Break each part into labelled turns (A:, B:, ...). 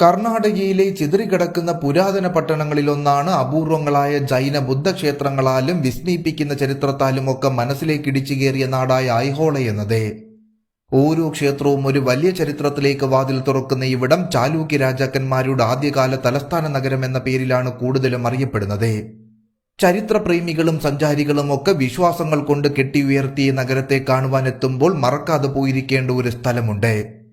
A: കർണാടകയിലെ ചിതറിക്കിടക്കുന്ന പുരാതന പട്ടണങ്ങളിലൊന്നാണ് അപൂർവങ്ങളായ ജൈന ബുദ്ധക്ഷേത്രങ്ങളാലും വിസ്മയിപ്പിക്കുന്ന ചരിത്രത്താലും ഒക്കെ മനസ്സിലേക്ക് ഇടിച്ചു കയറിയ നാടായ ഐഹോള എന്നത്. ഓരോ ക്ഷേത്രവും ഒരു വലിയ ചരിത്രത്തിലേക്ക് വാതിൽ തുറക്കുന്ന ഇവിടം ചാലൂക്യ രാജാക്കന്മാരുടെ ആദ്യകാല തലസ്ഥാന നഗരം എന്ന പേരിലാണ് കൂടുതലും അറിയപ്പെടുന്നത്. ചരിത്രപ്രേമികളും സഞ്ചാരികളും ഒക്കെ വിശ്വാസങ്ങൾ കൊണ്ട് കെട്ടിയുയർത്തിയ നഗരത്തെ കാണുവാനെത്തുമ്പോൾ മറക്കാതെ പോയിരിക്കേണ്ട ഒരു സ്ഥലമുണ്ട്.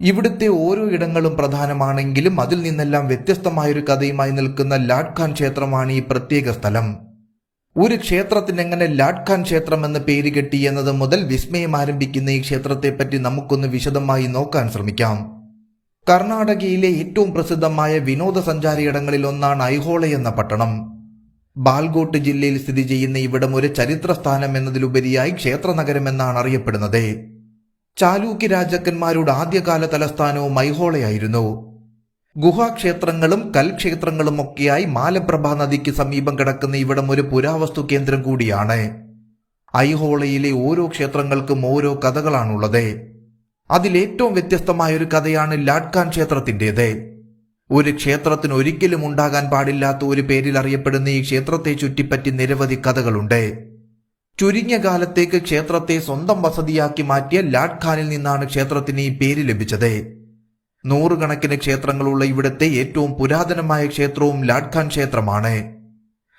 A: ഇവിടുത്തെ ഓരോ ഇടങ്ങളും പ്രധാനമാണെങ്കിലും അതിൽ നിന്നെല്ലാം വ്യത്യസ്തമായൊരു കഥയുമായി നിൽക്കുന്ന ലാഡ് ഖാൻ ക്ഷേത്രമാണ് ഈ പ്രത്യേക സ്ഥലം. ഒരു ക്ഷേത്രത്തിന് എങ്ങനെ ലാഡ് ഖാൻ ക്ഷേത്രം എന്ന് പേര് കെട്ടി എന്നത് മുതൽ വിസ്മയം ആരംഭിക്കുന്ന ഈ ക്ഷേത്രത്തെപ്പറ്റി നമുക്കൊന്ന് വിശദമായി നോക്കാൻ ശ്രമിക്കാം. കർണാടകയിലെ ഏറ്റവും പ്രസിദ്ധമായ വിനോദസഞ്ചാര ഇടങ്ങളിൽ ഒന്നാണ് ഐഹോള എന്ന പട്ടണം. ബാൽഗോട്ട് ജില്ലയിൽ സ്ഥിതി ചെയ്യുന്ന ഇവിടം ഒരു ചരിത്ര സ്ഥാനം എന്നതിലുപരിയായി ക്ഷേത്രനഗരം എന്നാണ് അറിയപ്പെടുന്നത്. ചാലൂക്യ രാജാക്കന്മാരുടെ ആദ്യകാല തലസ്ഥാനവും മൈഹോളയായിരുന്നു. ഗുഹാക്ഷേത്രങ്ങളും കൽക്ഷേത്രങ്ങളും ഒക്കെയായി മാലപ്രഭ നദിക്ക് സമീപം കിടക്കുന്ന ഇവിടം ഒരു പുരാവസ്തു കേന്ദ്രം കൂടിയാണ്. ഐഹോളയിലെ ഓരോ ക്ഷേത്രങ്ങൾക്കും ഓരോ കഥകളാണുള്ളത്. അതിലേറ്റവും വ്യത്യസ്തമായ ഒരു കഥയാണ് ലാഡ്കാൻ ക്ഷേത്രത്തിന്റേത്. ഒരു ക്ഷേത്രത്തിന് ഒരിക്കലും ഉണ്ടാകാൻ പാടില്ലാത്ത ഒരു പേരിൽ അറിയപ്പെടുന്ന ഈ ക്ഷേത്രത്തെ ചുറ്റിപ്പറ്റി നിരവധി കഥകളുണ്ട്. ചുരുങ്ങിയ കാലത്തേക്ക് ക്ഷേത്രത്തെ സ്വന്തം വസതിയാക്കി മാറ്റിയ ലാഡ് ഖാനിൽ നിന്നാണ് ക്ഷേത്രത്തിന് ഈ പേര് ലഭിച്ചത്. നൂറുകണക്കിന് ക്ഷേത്രങ്ങളുള്ള ഇവിടുത്തെ ഏറ്റവും പുരാതനമായ ക്ഷേത്രവും ലാഡ് ഖാൻ ക്ഷേത്രമാണ്.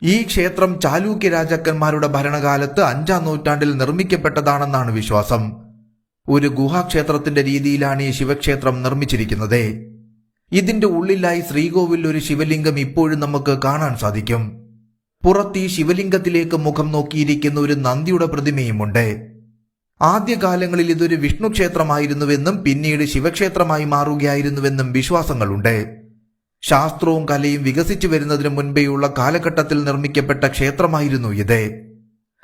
A: ഈ ക്ഷേത്രം ചാലൂക്യ രാജാക്കന്മാരുടെ ഭരണകാലത്ത് അഞ്ചാം നൂറ്റാണ്ടിൽ നിർമ്മിക്കപ്പെട്ടതാണെന്നാണ് വിശ്വാസം. ഒരു ഗുഹാക്ഷേത്രത്തിന്റെ രീതിയിലാണ് ഈ ശിവക്ഷേത്രം നിർമ്മിച്ചിരിക്കുന്നത്. ഇതിന്റെ ഉള്ളിലായി ശ്രീകോവിൽ ഒരു ശിവലിംഗം ഇപ്പോഴും നമുക്ക് കാണാൻ സാധിക്കും. പുറത്ത് ഈ ശിവലിംഗത്തിലേക്ക് മുഖം നോക്കിയിരിക്കുന്ന ഒരു നന്ദിയുടെ പ്രതിമയുമുണ്ട്. ആദ്യകാലങ്ങളിൽ ഇതൊരു വിഷ്ണു ക്ഷേത്രമായിരുന്നുവെന്നും പിന്നീട് ശിവക്ഷേത്രമായി മാറുകയായിരുന്നുവെന്നും വിശ്വാസങ്ങളുണ്ട്. ശാസ്ത്രവും കലയും വികസിച്ചു വരുന്നതിന് മുൻപേയുള്ള കാലഘട്ടത്തിൽ നിർമ്മിക്കപ്പെട്ട ക്ഷേത്രമായിരുന്നു ഇത്.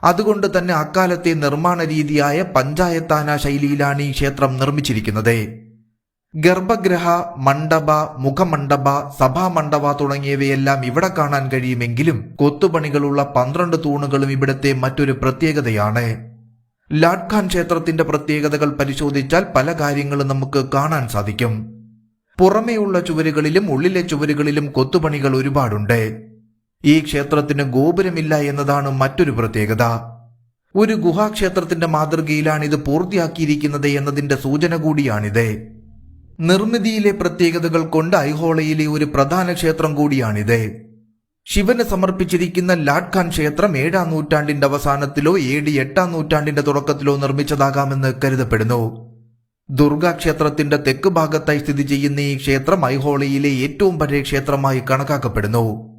A: അതുകൊണ്ട് തന്നെ അക്കാലത്തെ നിർമ്മാണ രീതിയായ പഞ്ചായത്താന ശൈലിയിലാണ് ഈ ക്ഷേത്രം നിർമ്മിച്ചിരിക്കുന്നത്. ഗർഭഗ്രഹ മണ്ഡപ മുഖമണ്ഡപ സഭാമണ്ഡപ തുടങ്ങിയവയെല്ലാം ഇവിടെ കാണാൻ കഴിയുമെങ്കിലും കൊത്തുപണികളുള്ള പന്ത്രണ്ട് തൂണുകളും ഇവിടത്തെ മറ്റൊരു പ്രത്യേകതയാണ്. ലാഡ്ഖാൻ ക്ഷേത്രത്തിന്റെ പ്രത്യേകതകൾ പരിശോധിച്ചാൽ പല കാര്യങ്ങളും നമുക്ക് കാണാൻ സാധിക്കും. പുറമേയുള്ള ചുവരുകളിലും ഉള്ളിലെ ചുവരുകളിലും കൊത്തുപണികൾ ഒരുപാടുണ്ട്. ഈ ക്ഷേത്രത്തിന് ഗോപുരമില്ല എന്നതാണ് മറ്റൊരു പ്രത്യേകത. ഒരു ഗുഹാക്ഷേത്രത്തിന്റെ മാതൃകയിലാണ് ഇത് പൂർത്തിയാക്കിയിരിക്കുന്നത് എന്നതിന്റെ സൂചന കൂടിയാണിത്. നിർമ്മിതിയിലെ പ്രത്യേകതകൾ കൊണ്ട് ഐഹോളയിലെ ഒരു പ്രധാന ക്ഷേത്രം കൂടിയാണിത്. ശിവന് സമർപ്പിച്ചിരിക്കുന്ന ലാഡ് ഖാൻ ക്ഷേത്രം ഏഴാം നൂറ്റാണ്ടിന്റെ അവസാനത്തിലോ ഏഴ് എട്ടാം നൂറ്റാണ്ടിന്റെ തുടക്കത്തിലോ നിർമ്മിച്ചതാകാമെന്ന് കരുതപ്പെടുന്നു. ദുർഗാ ക്ഷേത്രത്തിന്റെ തെക്ക് ഭാഗത്തായി സ്ഥിതി ചെയ്യുന്ന ഈ ക്ഷേത്രം ഐഹോളയിലെ ഏറ്റവും പഴയ ക്ഷേത്രമായി കണക്കാക്കപ്പെടുന്നു.